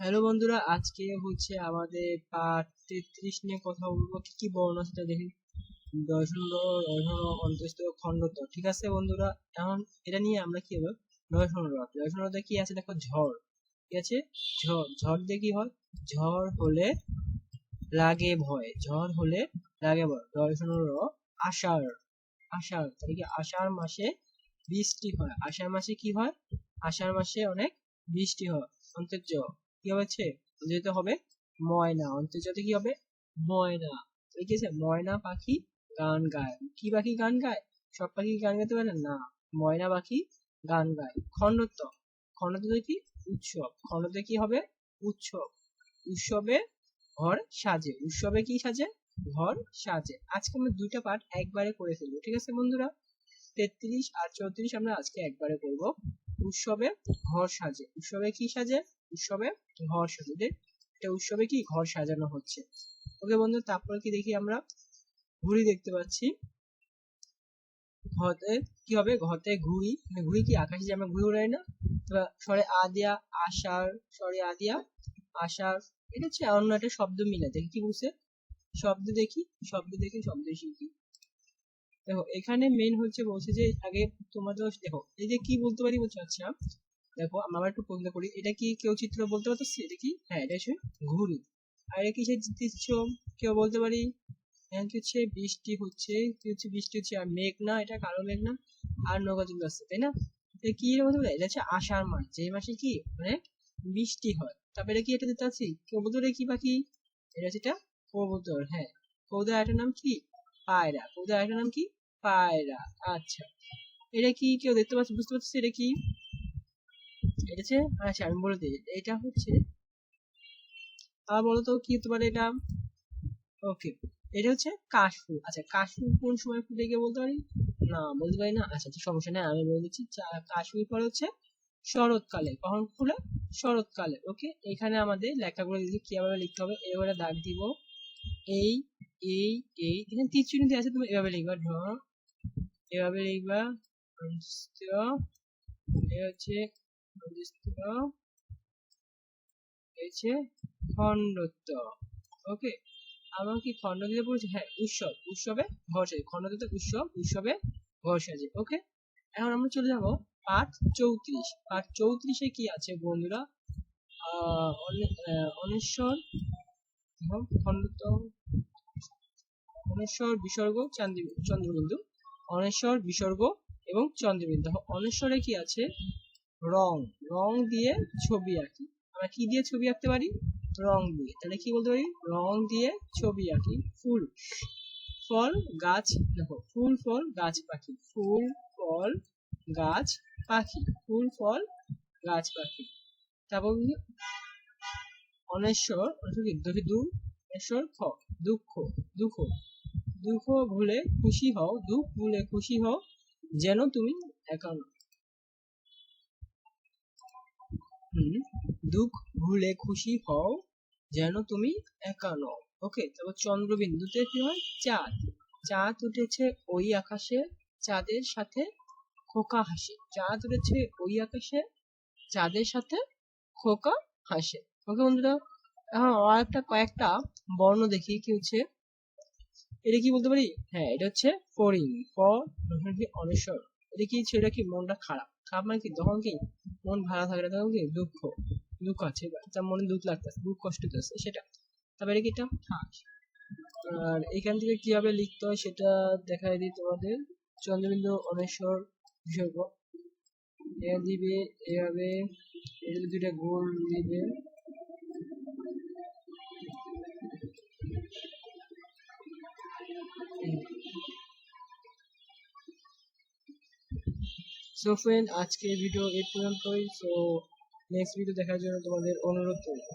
Hello বন্ধুরা, আজকে হচ্ছে আমাদের পার্ট তেত্রিশ নিয়ে কথা বলব। কি কি বর্ণ সেটা দেখি। দশন্ড অন্তস্থ, খণ্ডত, ঠিক আছে বন্ধুরা? এখন এটা নিয়ে আমরা কি হবে? দশন্ড দশন্ডতে কি আছে? দেখো ঝড়। ঠিক আছে? ঝড় ঝড় দিয়ে কি হয়? ঝড় হলে লাগে ভয়। ঝড় হলে লাগে ভয়। দশন্ড আষাঢ়। আষাঢ় তাহলে কি আষাঢ় মাসে বৃষ্টি হয়। আষাঢ় মাসে কি হয়? আষাঢ় মাসে অনেক বৃষ্টি হয়। অন্তর্য কি হচ্ছে যেতে হবে ময়না। অন্তর্জাতে কি হবে? ময়না। ঠিক আছে ময়না পাখি গান গায়। কি পাখি গান গায়? সব পাখি গান গাইতে পারে? না। ময়না পাখি গান গায়। খণ্ডত্ব। খণ্ডত্ব কি? উৎসব। খণ্ডতে কি হবে? উৎসব। উৎসবে ঘর সাজে। উৎসবে কি সাজে? ঘর সাজে। আজকে আমরা দুইটা পার্ট একবারে করে ফেলব, ঠিক আছে বন্ধুরা? তেত্রিশ আর চৌত্রিশ আমরা আজকে একবারে করব। উৎসবে ঘর সাজে। উৎসবে কি সাজে? উৎসবে ঘর সাজে এটা উৎসবে কি ঘর সাজানো হচ্ছে? ওকে বন্ধু, তারপর কি দেখি আমরা? ঘুড়ি দেখতে পাচ্ছি। ঘতে কি হবে? ঘতে ঘুড়ি। মানে ঘুড়ি কি? আকাশে যে আমরা ঘুড়ি উড়াই না? স্বরে আ দিয়া আষাঢ় স্বরে আ দিয়া এটা হচ্ছে অন্য একটা শব্দ মিলে। দেখি কি বুঝছে শব্দ দেখি শব্দ দেখি, শব্দ শিখি। দেখো, এখানে মেন হচ্ছে বলছে যে আগে তোমাদের দেখো, এই যে কি বলতে পারি বলছে? আচ্ছা দেখো, আমরা একটু প্রশ্ন করি। এটা কি কেউ চিত্র বলতে পারতেছি এটা কি? হ্যাঁ এটা হচ্ছে ঘুড়ি আর এটা কিসের দৃশ্য? কেউ বলতে পারি? এখানে কি হচ্ছে? বৃষ্টি হচ্ছে। কি হচ্ছে? বৃষ্টি হচ্ছে। আর মেঘ না, এটা কালো মেঘ না? আর নৌকা চলে আসছে তাই না? কি বলতে পারে? এটা হচ্ছে আষাঢ় মাস। যে মাসে কি? মানে বৃষ্টি হয়। তারপরে এটা কি এটা দিতে আছি কবুতরে কি পাখি? এটা হচ্ছে এটা কবুতর। হ্যাঁ কবুতর এটার নাম কি? পায়রা। কবুতর এটার নাম কি? পায়রা। আচ্ছা। এটা কি কেউ দেখতে পাচ্ছি? বুঝতে পারছি? এটা কি? এটা হচ্ছে আচ্ছা আমি বলে দিই। এটা হচ্ছে তো কি এটা? ওকে এটা হচ্ছে কাশফুল। আচ্ছা কাশফুল কোন সময় ফুটে গিয়ে বলতে পারি? না, বলতে পারি না। আচ্ছা আচ্ছা সমস্যা নেই, আমি বলে দিচ্ছি কাশফুল ফল হচ্ছে শরৎকালে। কখন ফুলে শরৎকালে ওকে এখানে আমাদের লেখাগুলো দিয়েছি, কীভাবে লিখতে হবে? এবারে দাগ দিব। এই এই এই, এখানে তীর চিহ্ন আছে, তুমি এভাবে লিখবা ধর এভাবে লিখবা এ হচ্ছে হচ্ছে খণ্ডত্ব। ওকে আমার কি খণ্ড দিতে হ্যাঁ উৎসব। উৎসবে ঘর সাজে উৎসব, উৎসবে ঘর সাজে ওকে এখন আমরা চলে চৌত্রিশ। চৌত্রিশে কি আছে বন্ধুরা? অনেশ্বর খণ্ডত্ব। অনেশ্বর, বিসর্গ চন্দ্রবিন্দু। অনেশ্বর, বিসর্গ এবং চন্দ্রবিন্দু। অনেশ্বরে কি আছে? রং রং দিয়ে ছবি আঁকি। আমরা কি দিয়ে ছবি আঁকতে পারি? রং দিয়ে। তাহলে কি বলতে পারি? রং দিয়ে ছবি আঁকি। ফুল, ফল, গাছ, দেখো, ফুল, ফল, গাছ পাখি। ফুল, ফল, গাছ পাখি। ফুল, ফল, গাছ পাখি। তারপর অনেশ্বর অনেশ্বর, খ, দুঃখ দুঃখ। দুঃখ ভুলে খুশি হও, দুঃখ ভুলে খুশি হও, যেন তুমি একা দুঃখ ভুলে খুশি হও, যেন তুমি একা নও। ওকে, তারপর চন্দ্রবিন্দুতে কি হয়? চাঁদ। চাঁদ উঠেছে ওই আকাশে, চাঁদের সাথে খোকা হাসে। চাঁদ উঠেছে ওই আকাশে, চাঁদের সাথে খোকা হাসে। ওকে বন্ধুরা, এখন আর একটা কয়েকটা বর্ণ দেখি কি হচ্ছে? এটা কি বলতে পারি? হ্যাঁ এটা হচ্ছে ফরিং ক অনেশ্বর এটা কি ছেলে কি মনটা খারাপ? খারাপ মানে কি? তখন কি মন ভালো থাকে না তখন কি দুঃখ? দুঃখ আছে তার মনে দুঃখ লাগতেছে দুঃখ কষ্ট করতেছে সেটা। তারপরে কি এটা? হাঁস আর এখান থেকে কীভাবে লিখতে হয় সেটা দেখাই দিই তোমাদের। চন্দ্রবিন্দু অনেশ্বর বিসর্গ। এ দিবে এভাবে এদের দুইটা গোল দিবে। সো ফ্রেন্ড আজকে ভিডিও এই পর্যন্তই। সো নেক্সট ভিডিও দেখার জন্য তোমাদের অনুরোধ করব